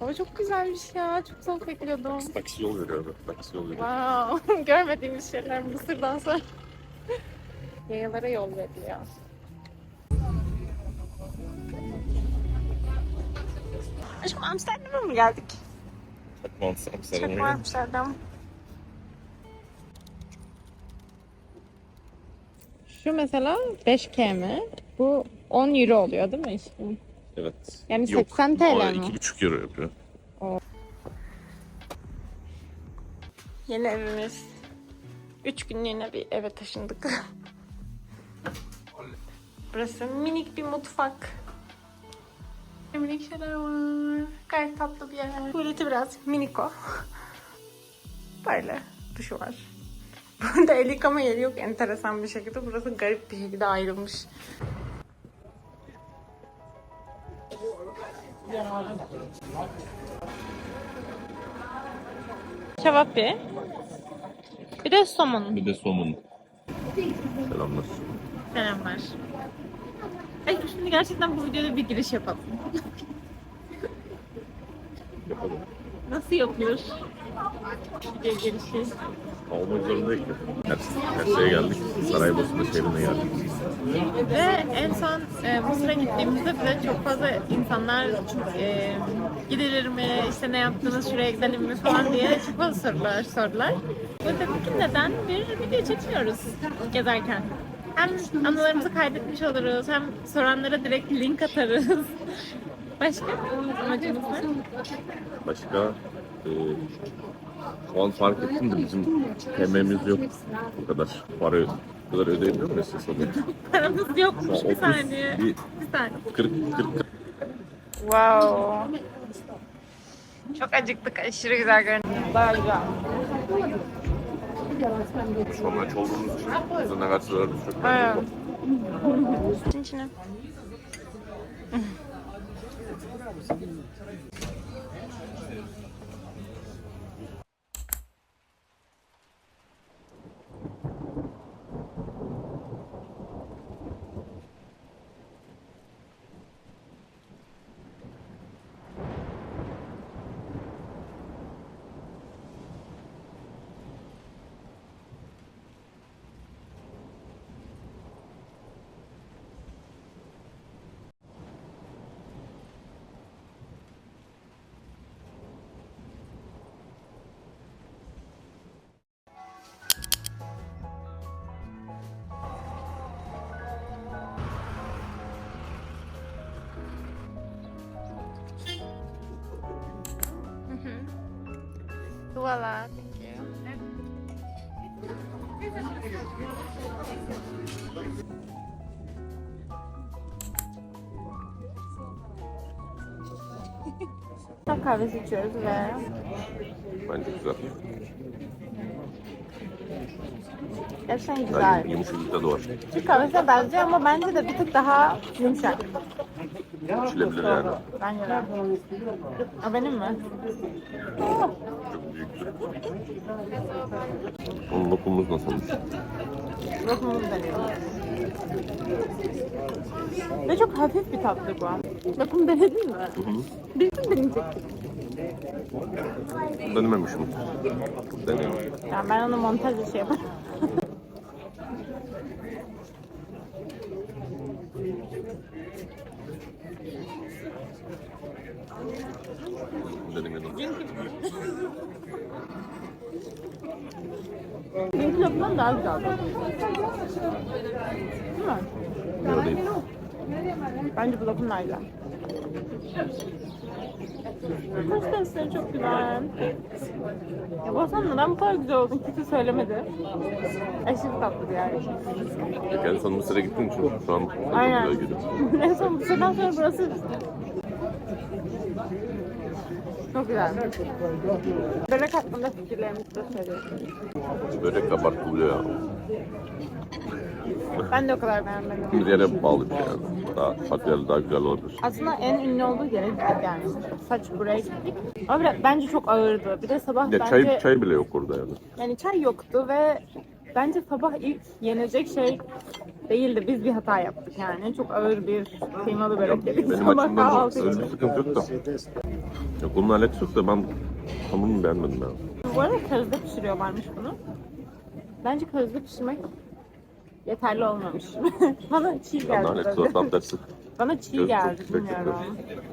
Hava çok güzelmiş ya. Çok soğuk bekliyordum. Taksi yol veriyor abi. Taksi yol veriyor. Wow. Görmediğimiz şeyler Mısır'dan sonra. Yayalara yol veriliyor. Aşkım Amsterdam'a mı geldik? Çok Amsterdam'a var geldim. Amsterdam. Şu mesela 5 km. Bu 10 euro oluyor değil mi işte? Evet. Yani Yok, 80 TL o mi? 2,5 euro yapıyor. Yeni evimiz. 3 günlüğüne bir eve taşındık. Burası minik bir mutfak. Minik şeyler var. Gayet tatlı bir yer. Tuvaleti biraz miniko. Böyle duşu var. Burada el yıkama yeri yok enteresan bir şekilde. Burası garip bir şekilde ayrılmış. Şevapi. Bir de somon. Bir de somun. Selamlar. Selamlar. Ay şimdi gerçekten bu videoda bir giriş yapalım. Yapalım. Nasıl yapılır? Video girişi. Almak zorundayız. Her, her şeye geldik. Saraybosna şehrine geldik. Ve en son e, Mısır'a gittiğimizde bize çok fazla insanlar e, gidilir mi, işte ne yaptınız, şuraya gidelim mi falan diye çok fazla sorular sordular. Ve dedik ki neden bir video çekmiyoruz gezerken. Hem anılarımızı kaydetmiş oluruz, hem soranlara direkt link atarız. Başka amacımız ne? Başka e, şu an fark ettim de bizim TM'miz yok bu kadar. Para bu kadar ödeyebiliyor muyuz siz onu? Paramız yokmuş bir saniye. bir- Bir saniye. 40 40 Wow. Çok acıktık. Aşırı güzel görünüyor. Daha güzel. şu an aç olduğumuz için ne verseler biz çok Evet. memnunuz. Thank you. Voila, thank you. Tam kahvesi içiyoruz ve Bence güzel. gerçekten Yani güzel. yumuşacık tadı var. Türk kahvesine benziyor ama bence de bir tık daha yumuşak. İçilebilir yani. Bence de. O benim mi? Çok büyüktür. Onun lokumumuz nasılmış? Lokumumuzu deneyelim. Ve çok hafif bir tatlı bu. Lokum denedin mi? Hı hı. Bir gün deneyecek. Denememişim. Deneyim. Yani ben onu montaj şey yaparım. Denemedim. Dünkü lokumdan daha güzel. Değil mi? Değil. Bence bu lokum daha güzel. Patatesleri çok güzel. Ya Basan neden bu kadar güzel oldun? Kimse söylemedi. Aşırı tatlı bir yer. Geçen son Mısır'a gittiğim için şu an Aynen. en son bu sırdan sonra burası çok güzel. Börek hakkında fikirlerimizi de söylüyorsunuz. Börek abartılıyor ya. Ben de o kadar beğenmedim. Bir yere bağlı bir şey yani. Daha farklı daha güzel olabilir. Aslında en ünlü olduğu yere gittik yani. Saç buraya gittik. Ama biraz- bence çok ağırdı. Bir de sabah Ya bence çay, çay bile yok orada yani. yani çay yoktu ve bence sabah ilk yenecek şey değildi. Biz bir hata yaptık yani. Çok ağır bir kıymalı börek yedik. Benim Sabah açımdan kahvaltı öyle için. bir sıkıntı yok da. Yok onun alakası yok da ben hamurunu beğenmedim ya. Bu arada közde pişiriyorlarmış bunu. Bence közde pişirmek yeterli olmamış. Bana çiğ Ben de geldi. alakası tabii. var tam tersi. Bana çiğ geldi bilmiyorum.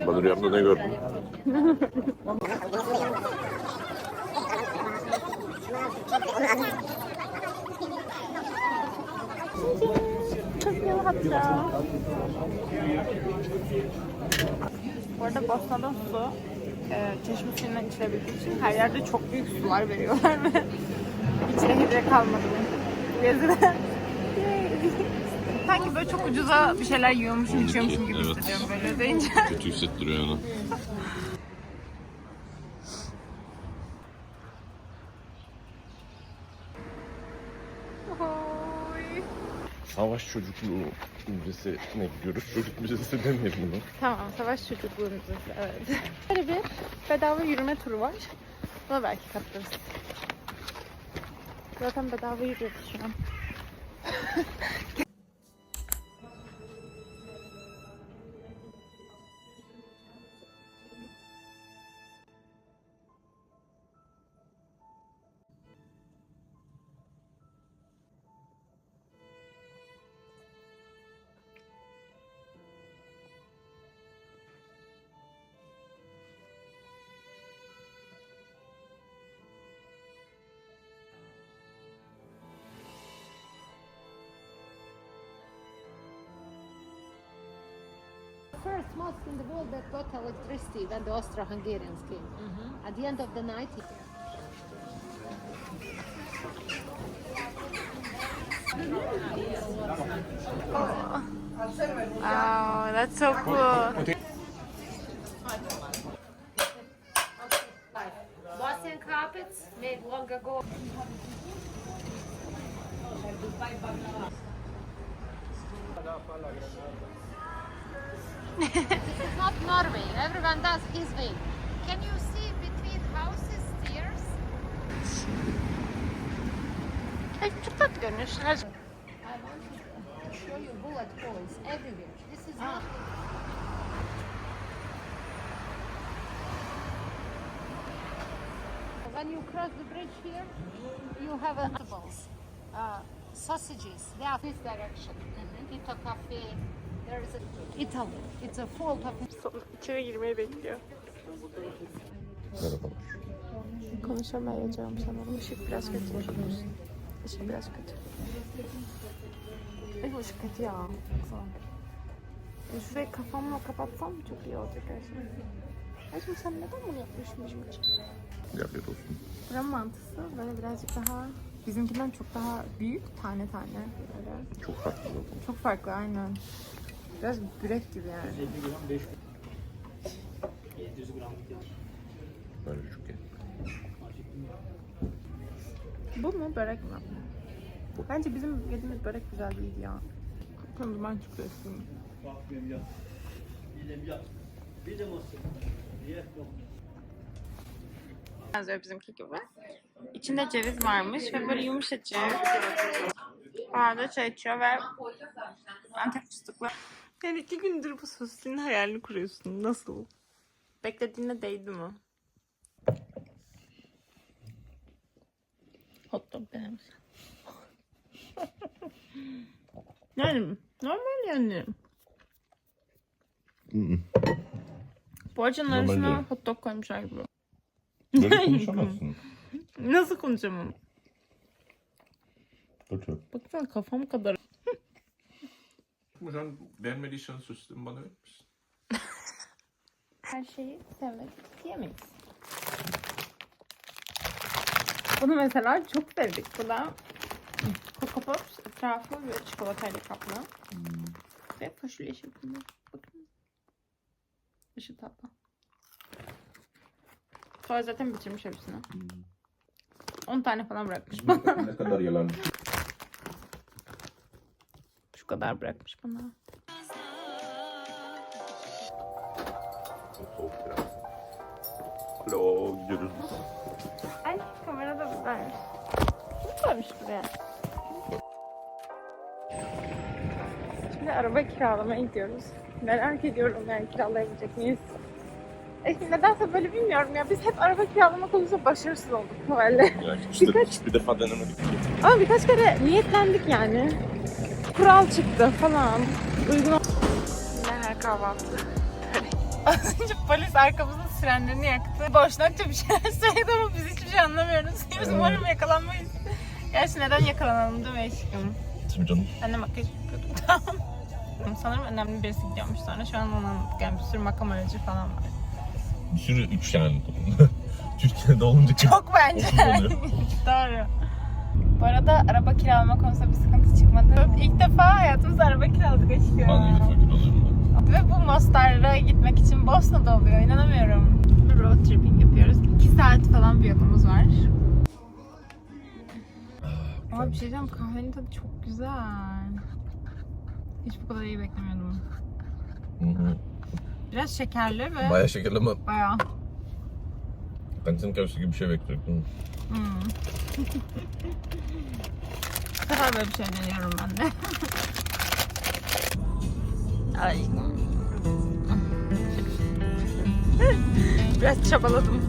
Ben rüyamda ne gördüm? Hatta. Bu arada Bosna'da su e, çeşme suyundan içilebildiği için her yerde çok büyük sular veriyorlar ve içine hidre kalmadı. Gözüne. Sanki böyle çok ucuza bir şeyler yiyormuşum, içiyormuşum gibi Evet. hissediyorum böyle deyince. Kötü hissettiriyor yani. Savaş çocukluğu müzesi ne diyoruz? Çocuk müzesi demeyelim bunu. Tamam, savaş çocukluğu müzesi, evet. Böyle bir bedava yürüme turu var. Buna belki katılırız. Zaten bedava yürüyoruz şu an. first mosque in the world that got electricity when the Austro-Hungarians came. Mm-hmm. At the end of the night, it- oh, Wow, that's so cool. Bosnian carpets made long ago. This is not Norway. Everyone does his way. Can you see between houses stairs? Tatlı görünüyor. I want to show you bullet holes everywhere. This is not. When you cross the bridge here, you have a vegetables, uh, sausages. They are this direction. Cafe. There is a Italy. It's a fault of Son- İçeri girmeyi bekliyor. Merhabalar. Konuşamayacağım sanırım. Işık biraz kötü. Işık biraz kötü. Ay ışık kötü ya. Şurayı kafamla kapatsam çok iyi olacak her şey. Aşkım sen neden bunu yapmışsın hiç? Afiyet olsun. Buranın mantısı böyle birazcık daha bizimkinden çok daha büyük tane tane böyle. Çok farklı zaten. Çok farklı aynen. Biraz börek gibi yani. Bence çok iyi. Bu mu börek mi? Bence bizim yediğimiz börek güzel değildi ya. Tamam ben çıkıyorsun. Benziyor bizimki gibi. İçinde ceviz varmış ve böyle yumuşacık. Arada çay içiyor ve antep fıstıklı. Yani iki gündür bu sosisinin hayalini kuruyorsun. Nasıl? Beklediğine değdi mi? Hot dog denemiş. yani normal yani. Poğaçanın Normal arasına değil. hot dog koymuşlar gibi. Böyle konuşamazsın. Nasıl konuşamam? Kötü. Baksana kafam kadar. Hocam beğenmediysen süsünü bana verir misin? Her şeyi sevmek diyemeyiz. Bunu mesela çok sevdik. Bu da Coco Pops etrafı ve çikolatayla kaplı. Ve fasulye şeklinde. Bakın. Dışı tatlı. Sonra zaten bitirmiş hepsini. 10 tane falan bırakmış bana. ne kadar yalan. kadar bırakmış bana. Soğuk biraz. Alo gidiyoruz biz. Ay kamerada buradaymış. Kim koymuş buraya? Şimdi araba kiralamaya gidiyoruz. Merak ediyorum yani kiralayabilecek miyiz? E, nedense böyle bilmiyorum ya. Biz hep araba kiralama konusunda başarısız olduk Noel'le. Ya, işte, birkaç... bir defa denemedik. Ama birkaç kere niyetlendik yani. Kural çıktı falan. Uygun her kahvaltı. Az önce polis arkamızın sirenlerini yaktı. Boşnakça bir şeyler söyledi ama biz hiçbir şey anlamıyoruz. Biz umarım yakalanmayız. Gerçi neden yakalanalım değil mi aşkım? Tabii canım. De makyaj yapıyordum. Tamam. Sanırım önemli birisi gidiyormuş sonra. Şu an onu anladık. Yani bir sürü makam aracı falan var. Bir sürü üç yani. Türkiye'de olunca? Çok bence. Doğru. Bu arada araba kiralama konusunda bir sıkıntı çıkmadı. İlk defa hayatımızda araba kiraladık aşkım. Ben de fakir oluyorum. Ve bu Mostar'a gitmek için Bosna'da oluyor. İnanamıyorum. Road tripping yapıyoruz. 2 saat falan bir yolumuz var. Ama bir şey diyeceğim kahvenin tadı çok güzel. Hiç bu kadar iyi beklemiyordum. Biraz şekerli ve Bayağı şekerli ama bayağı. kantin kahvesi gibi bir şey bekliyordum. Hmm. Bu sefer böyle bir şey deniyorum ben de. Ay. Biraz çabaladım.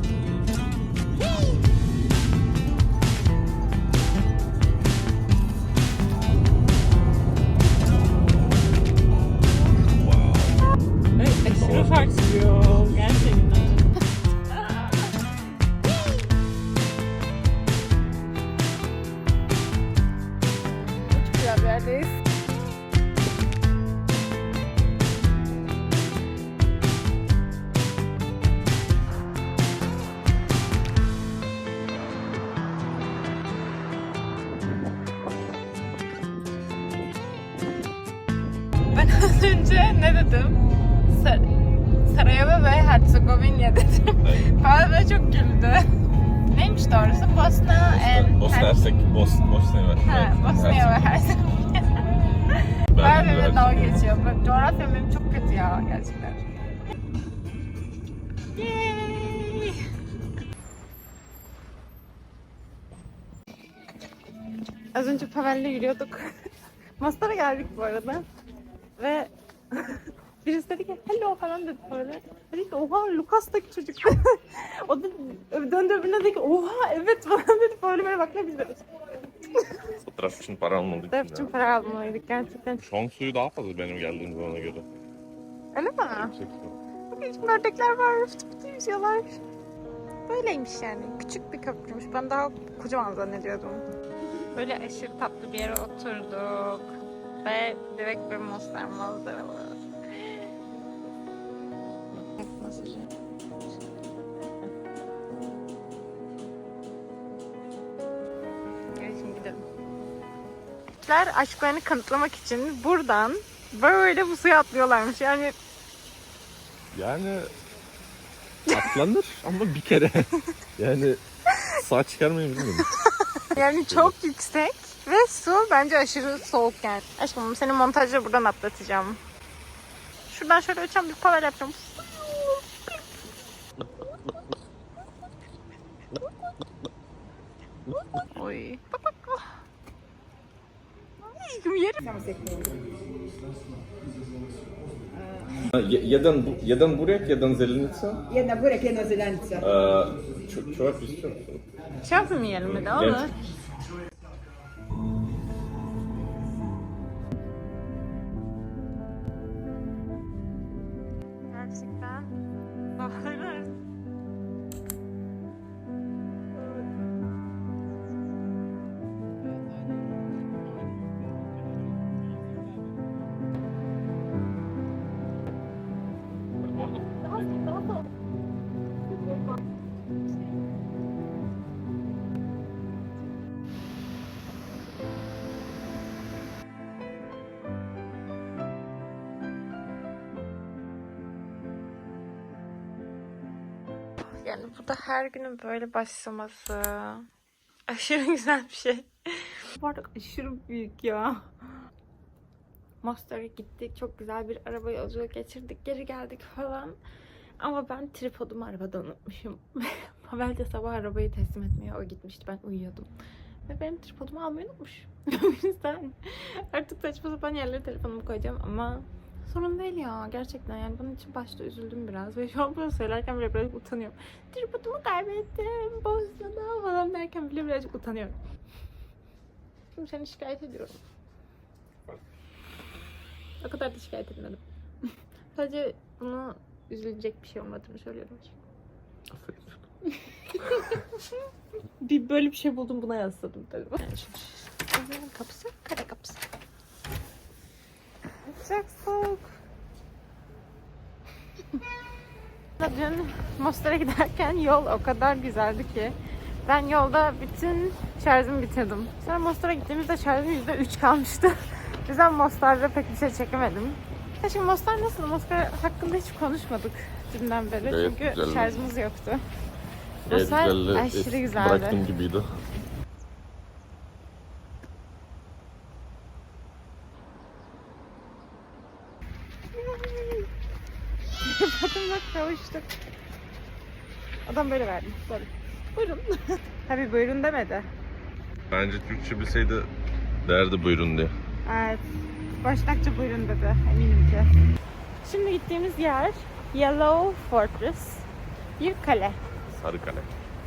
Pavel'le yürüyorduk. Mostar'a geldik bu arada. Ve birisi dedi ki hello falan dedi Pavel'e. Dedi ki oha Lucas'taki çocuk. o da döndü öbürüne dedi ki oha evet falan dedi. Böyle böyle bak ne biz böyle. Fotoğraf için para almadık. Fotoğraf için para almalıydık gerçekten. Şong suyu daha fazla benim geldiğim zamana göre. Öyle mi? Yüksek su. Bakın şimdi ördekler var. Fıtı fıtı yüzüyorlar. Böyleymiş yani. Küçük bir köprüymüş. Ben daha kocaman zannediyordum. Böyle aşırı tatlı bir yere oturduk. Ve direkt bir Mostar manzaralı. Gidelim. Türkler aşklarını kanıtlamak için buradan böyle bu suya atlıyorlarmış. Yani Yani atlanır ama bir kere. yani sağ çıkarmayı bilmiyorum. Yani çok yüksek ve su bence aşırı soğuk yani. Aşkım seni montajla buradan atlatacağım. Şuradan şöyle uçan bir pavel yapacağım. Oy. Aşkım yerim. Jeden, jeden burek, jeden zelenica. Jedna burek, jedna zelenica. Ee, çorap istiyor musun? Şey yapmayalım bir de olur. Da her günün böyle başlaması. Aşırı güzel bir şey. Bu arada aşırı büyük ya. Mostar'a gittik. Çok güzel bir araba yolculuğu geçirdik. Geri geldik falan. Ama ben tripodumu arabada unutmuşum. Pavel de sabah arabayı teslim etmeye o gitmişti. Ben uyuyordum. Ve benim tripodumu almayı unutmuş. o yüzden artık saçma sapan yerlere telefonumu koyacağım ama sorun değil ya gerçekten yani bunun için başta üzüldüm biraz ve şu an bunu söylerken bile birazcık utanıyorum. Tripodumu kaybettim, Boston'da falan derken bile birazcık utanıyorum. Şimdi seni şikayet ediyorum. O kadar da şikayet etmedim. Sadece bunu üzülecek bir şey olmadığını söylüyorum. Aferin. Bir böyle bir şey buldum buna yasladım tabii. Yani şu evin kapısı kare kapısı. Çok soğuk. Dün Mostar'a giderken yol o kadar güzeldi ki ben yolda bütün şarjımı bitirdim. Sonra Mostar'a gittiğimizde şarjım %3 kalmıştı. O yüzden Mostar'da pek bir şey çekemedim. Ya şimdi Mostar nasıl? Mostar hakkında hiç konuşmadık dünden beri. Gayet Çünkü güzeldi. şarjımız yoktu. Gayet Mostar güzeldi. aşırı güzeldi. Bıraktığım gibiydi. Bakın kavuştuk. Adam böyle verdi. Böyle. Buyurun. Tabii buyurun demedi. Bence Türkçe bilseydi derdi buyurun diye. Evet. Baştakça buyurun dedi. Eminim ki. Şimdi gittiğimiz yer Yellow Fortress. Bir kale. Sarıkale.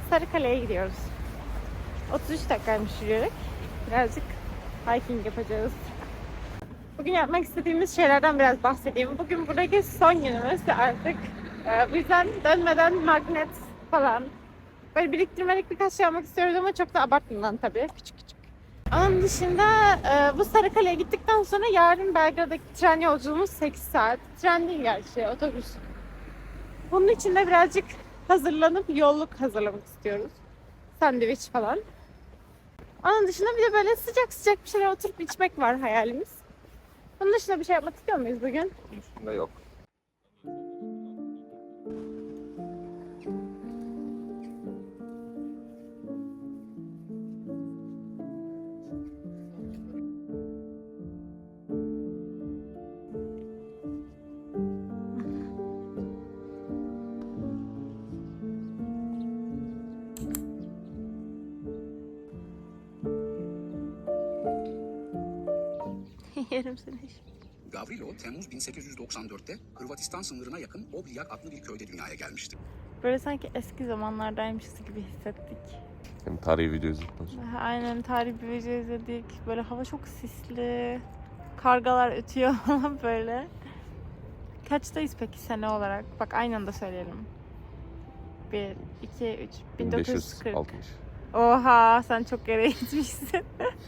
Sarıkale'ye gidiyoruz. 33 dakikaymış yürüyerek. Birazcık hiking yapacağız. Bugün yapmak istediğimiz şeylerden biraz bahsedeyim. Bugün buradaki son günümüz artık. Ee, bu yüzden dönmeden magnet falan. Böyle biriktirmelik birkaç şey almak istiyoruz ama çok da abartmadan tabii. Küçük küçük. Onun dışında e, bu Sarıkale'ye gittikten sonra yarın Belgrad'daki tren yolculuğumuz 8 saat. Tren değil gerçi, otobüs. Bunun için de birazcık hazırlanıp yolluk hazırlamak istiyoruz. Sandviç falan. Onun dışında bir de böyle sıcak sıcak bir şeyler oturup içmek var hayalimiz. Bunun dışında bir şey yapmak istiyor muyuz bugün? Üstünde yok. Gavrilo Temmuz 1894'te Hırvatistan sınırına yakın Oblijak adlı bir köyde dünyaya gelmişti. Böyle sanki eski zamanlardaymışız gibi hissettik. Hem tarihi video izledikten sonra. Aynen tarih bir video izledik. Böyle hava çok sisli. Kargalar ötüyor falan böyle. Kaçtayız peki sene olarak? Bak aynı anda söyleyelim. 1, 2, 3, 1940. 1560. Oha sen çok geriye gitmişsin.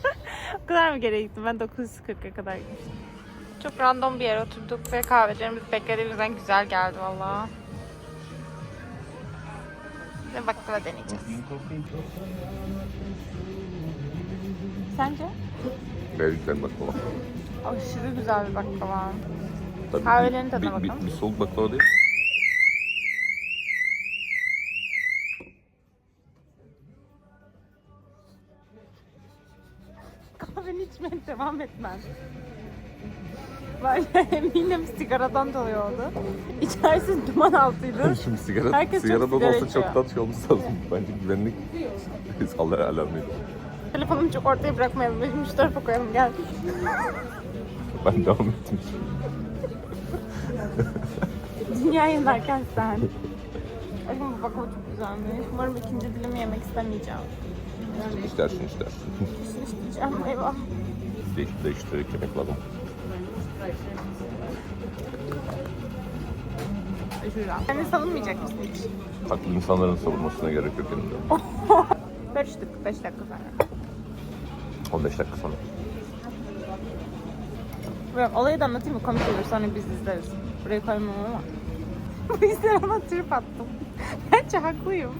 o kadar mı geriye gittin? Ben 940'a kadar gitmiştim. Çok random bir yere oturduk ve kahvelerimiz beklediğimizden güzel geldi valla. Ve baklava deneyeceğiz. Sence? Beylikten baklava. Aşırı güzel bir baklava. Tabii Kahvelerin bir- tadına bir, bir, bakalım. bir soğuk baklava değil. Kahveni içmeye devam etmem. Ben eminim sigaradan dolayı oldu. İçerisi duman altıydı. Şimdi sigara, Herkes çok sigaradan sigara olsa içiyor. çoktan şey olması lazım. Bence güvenlik Allah alarmıydı. Telefonumu çok ortaya bırakmayalım. Benim şu tarafa koyalım gel. Ben devam ettim. Dünya yanarken sen. Aşkım bu baklava çok güzelmiş. Umarım ikinci dilimi yemek istemeyeceğim. Yani İstersin istersin. kesin isteyeceğim. Eyvah. Değiş, değiştirerek yemek lazım. Yani savunmayacak mısın hiç? Haklı insanların savunmasına gerek yok elimde. 5 dakika, 5 dakika sonra. 15 dakika sonra. Bırak olayı da anlatayım mı? Komik olur sonra biz izleriz. Burayı koymam ama. Bu yüzden ona trip attım. Bence haklıyım.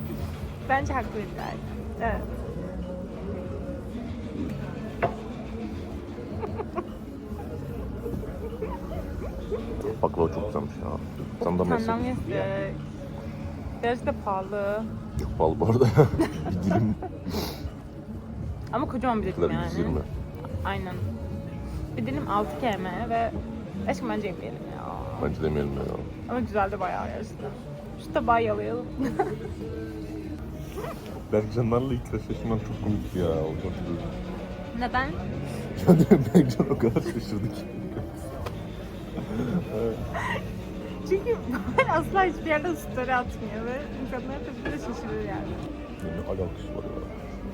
Bence haklıyım yani. Evet. Güzelmiş ya. Sen de mi Senden yesek? yesek. Da pahalı. Çok pahalı bu arada. bir dilim Ama kocaman bir dilim yani. 120. Aynen. Bir dilim 6 km ve aşkım bence yemeyelim ya. Bence demeyelim ya. Ama güzel de bayağı gerçekten. Şu tabağı yalayalım. Berkcanlarla ilk şaşırman çok komik ya. Neden? Berkcan o kadar şaşırdı ki. Çünkü ben asla hiçbir yerde story atmıyor ve insanlar tabii de şaşırır yani. Ne alakası var ya.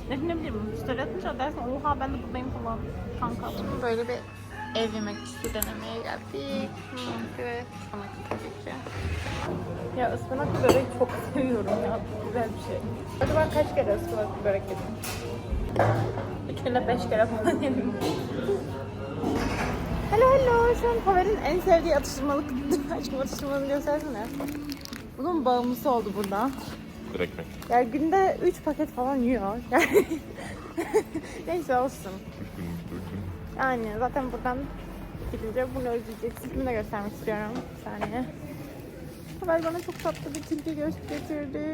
Ne, ne bileyim story atınca dersin oha ben de buradayım falan kanka. Böyle bir ev yemekçisi denemeye geldik. Hmm, ve ıspanak tabii ki. Ya ıspanaklı börek çok seviyorum ya. Güzel bir şey. Acaba ben kaç kere ıspanaklı börek yedim? Üç günde beş kere falan yedim. Hello hello. Şu an Pavel'in en sevdiği atıştırmalık. Aşkım atıştırmalığını göstersene. Bunun bağımlısı oldu burada. Bir ekmek. Yani günde 3 paket falan yiyor. Yani neyse olsun. Yani zaten buradan gidince bunu özleyeceksin. Bunu da göstermek istiyorum. Bir saniye. Haber bana çok tatlı bir tilki getirdi.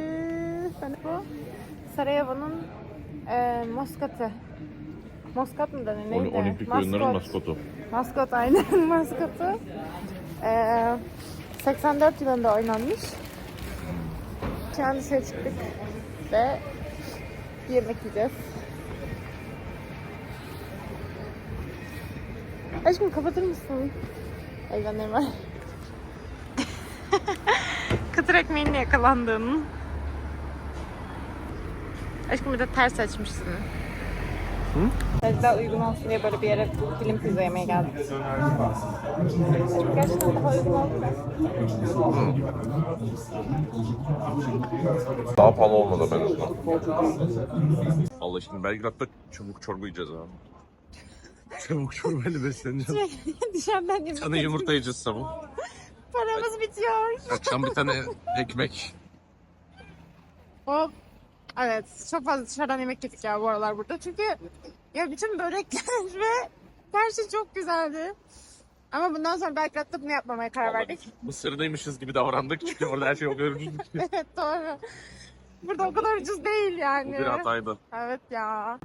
Ben bu Sarajevo'nun e, maskatı. Moskat mı denir? Neydi? Olimpik oyunların maskotu. Maskot aynen maskotu. Ee, 84 yılında oynanmış. Şu an dışarı çıktık ve yemek yiyeceğiz. Aşkım kapatır mısın? Hayvanlarım var. Kıtır ekmeğinle yakalandın. Aşkım bir de ters açmışsın. Biraz daha uygun olsun diye böyle bir yere dilim pizza yemeye geldik. Gerçekten daha uygun oldu? Daha pahalı olmadı ben azından. Allah şimdi Belgrad'da çabuk çorba yiyeceğiz abi. çabuk çorbayla besleneceğiz. Dışarıdan yemek. Bir tane yumurta yiyeceğiz sabah. Paramız bitiyor. Akşam bir tane ekmek. Hop. Evet, çok fazla dışarıdan yemek yedik ya bu aralar burada. Çünkü ya bütün börekler ve her şey çok güzeldi. Ama bundan sonra Belgrad'da bunu yapmamaya karar verdik. Mısır'daymışız gibi davrandık çünkü orada her şey o kadar ucuz. evet doğru. Burada o kadar ucuz değil yani. Bir hataydı. Evet ya.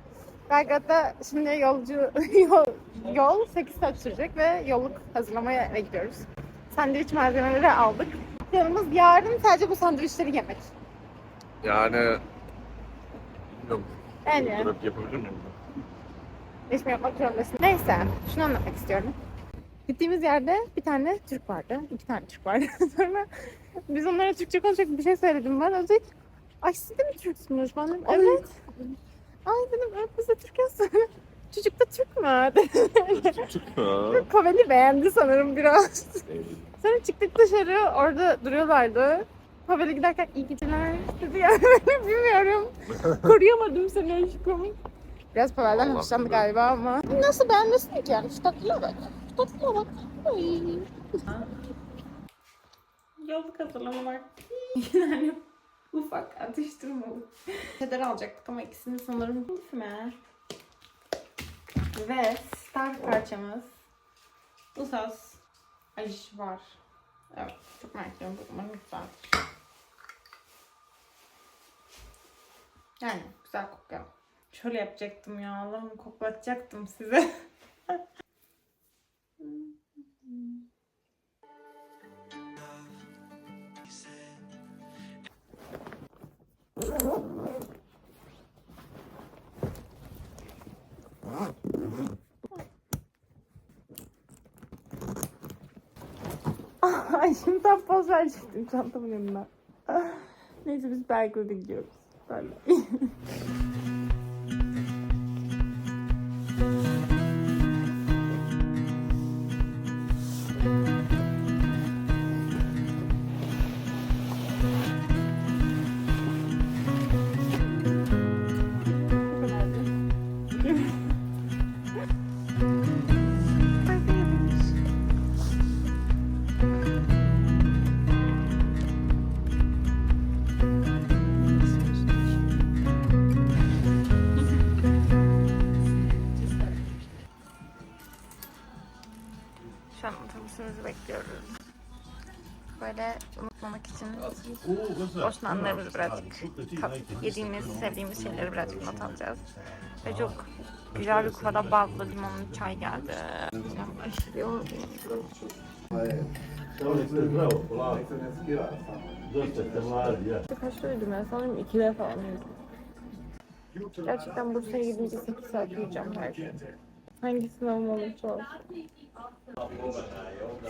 Belgrad'da şimdi yolcu yol, yol 8 saat sürecek ve yolluk hazırlamaya eve gidiyoruz. Sandviç malzemeleri aldık. Planımız yarın sadece bu sandviçleri yemek. Yani... Bilmiyorum. Yani yapabilir miyim? Değişme yapmak zorundasın. Neyse, şunu anlatmak istiyorum. Gittiğimiz yerde bir tane Türk vardı. iki tane Türk vardı. Sonra biz onlara Türkçe konuşacak bir şey söyledim ben. Özek, ay siz de mi Türksünüz? Ben dedim, evet. Ay dedim, evet biz de Türk'üz. Çocuk da Türk mü? Ha. Pavel'i beğendi sanırım biraz. Sonra çıktık dışarı, orada duruyorlardı. Pavel'e giderken iyi geceler dedi yani bilmiyorum. Koruyamadım seni aşkım. Biraz Pavel'den hoşlandı galiba ama. Nasıl beğenmesin ki yani? Şu tatlıya bak. Şu tatlıya bak. Ay. Hazırlamak. yani ufak atıştırmalık. Cheddar alacaktık ama ikisini sanırım gitme. Ve star parçamız. Bu sos. Acı var. Evet, çok merak ediyorum. Umarım güzeldir. Yani güzel kokuyor. Şöyle yapacaktım ya. Allah'ım koklatacaktım size. Ay şimdi tam poz verecektim çantamın yanına. Neyse biz Belgrad'a gidiyoruz. Böyle. İçin anlarımızı birazcık tat, yediğimiz, sevdiğimiz şeyleri birazcık not alacağız. Ve çok güzel bir kupada ballı limonlu çay geldi. Aşırı yoğun. Kaç liraydı ben sanırım 2 lira falan yedim. Gerçekten Bursa'ya gidince 8 saat uyuyacağım her gün. Hangi sınavım olursa olsun.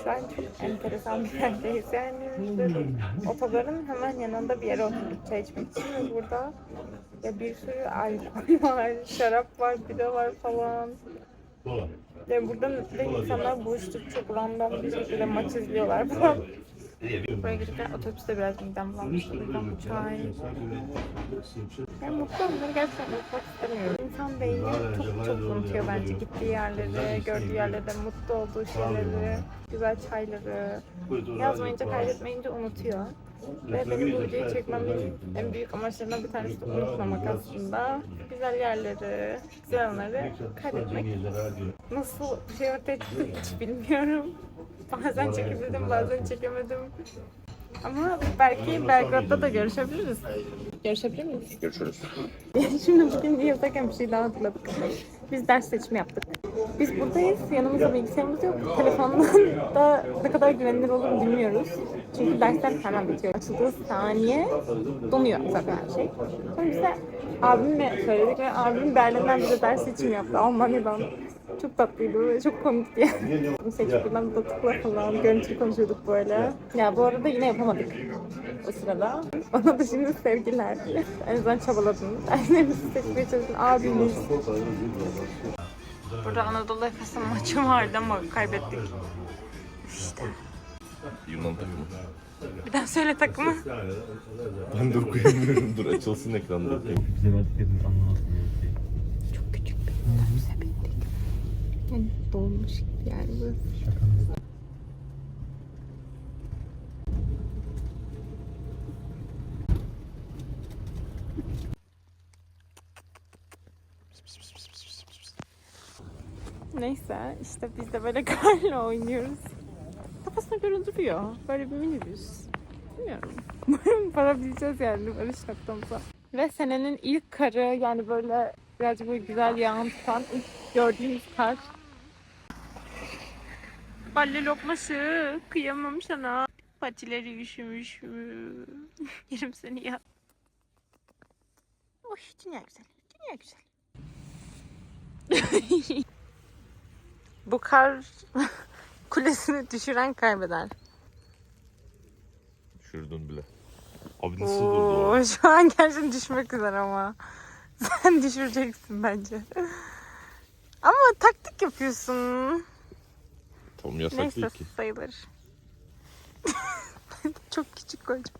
Şu an çok enteresan bir yerdeyiz. Yani otogarın hemen yanında bir yere oturduk çay içmek için ve burada ya bir sürü alkol var, şarap var, bira var falan. Ve burada insanlar buluşturup çok random bir şekilde maç izliyorlar falan. Buraya gelirken otobüste biraz midem bulanmıştı. O yüzden bu çay. Yani mutlu olmayı gerçekten unutmak istemiyorum. İnsan beyni çok çok unutuyor bence gittiği yerleri, gördüğü yerlerde mutlu olduğu şeyleri, güzel çayları. Yazmayınca, kaydetmeyince unutuyor. Ve benim bu videoyu çekmemin en büyük amaçlarından bir tanesi de unutmamak aslında. Güzel yerleri, güzel anları kaydetmek. Nasıl bir şey ortaya çıktı hiç bilmiyorum. Bazen çekebildim, bazen çekemedim. Ama belki Belgrad'da da görüşebiliriz. Görüşebilir miyiz? Görüşürüz. Şimdi bugün yaparken bir şey daha hatırladık. Biz ders seçimi yaptık. Biz buradayız, yanımızda bilgisayarımız yok. Telefondan da ne kadar güvenilir olur bilmiyoruz. Çünkü dersler hemen bitiyor. Açıldığı saniye donuyor zaten her şey. Sonra biz de abimle söyledik ve abim Berlin'den bize ders seçimi yaptı Almanya'dan. Çok tatlıydı ve çok komikti da tıkla falan görüntülü konuşuyorduk böyle. Ya bu arada yine yapamadık o sırada. Bana da şimdi sevgiler. En azından çabaladım. Derslerimizi seçmeye çalıştım. Abimiz. Burada Anadolu Efes'in maçı vardı ama kaybettik. İşte. Yunan takımı. Bir daha söyle takımı. Ben de okuyamıyorum. Dur açılsın ekranda. Bize verdikleriniz anlamasın. Çok küçük bir otobüse bindik. Yani dolmuş gibi yani bu. Neyse işte biz de böyle karla oynuyoruz. Kafasına göre duruyor. Böyle bir minibüs. Bilmiyorum. Umarım varabileceğiz yani varış noktamıza. Ve senenin ilk karı yani böyle birazcık böyle güzel yağan tutan ilk gördüğümüz kar. Balle lokması kıyamam sana. Patileri üşümüş mü? Yerim seni ya. Oy dünya güzel. Dünya güzel. Bu kar kulesini düşüren kaybeder. Düşürdün bile. Abi nasıl durdu o? Oo, şu an gerçekten düşmek üzere ama. Sen düşüreceksin bence. Ama taktik yapıyorsun. Tam yasak Neyse değil ki. sayılır. Çok küçük koydum.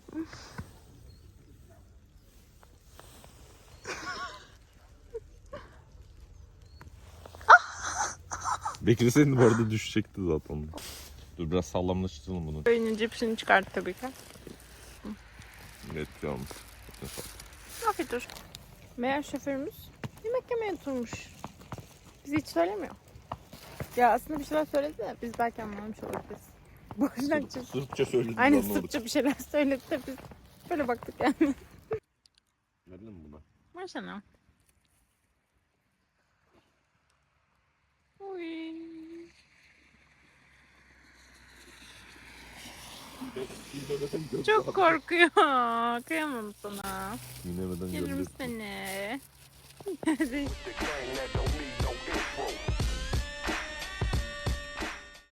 Bekleseydin bu arada düşecekti zaten. Dur biraz sağlamlaştıralım bunu. Oyunun cipsini çıkart tabii ki. Net yalnız. Afiyet olsun. Meğer şoförümüz yemek yemeye oturmuş. Bizi hiç söylemiyor. Ya aslında bir şeyler söyledi de biz belki anlamamış olabiliriz. Boşnak çünkü. Sırtça söyledim. Aynen anlamadık. Sırpça bir şeyler söyledi de biz böyle baktık yani. Verdin mi buna? Maşallah. Uy. Çok korkuyor. Kıyamam sana. Çiğnemeden Yerim gördük. seni. The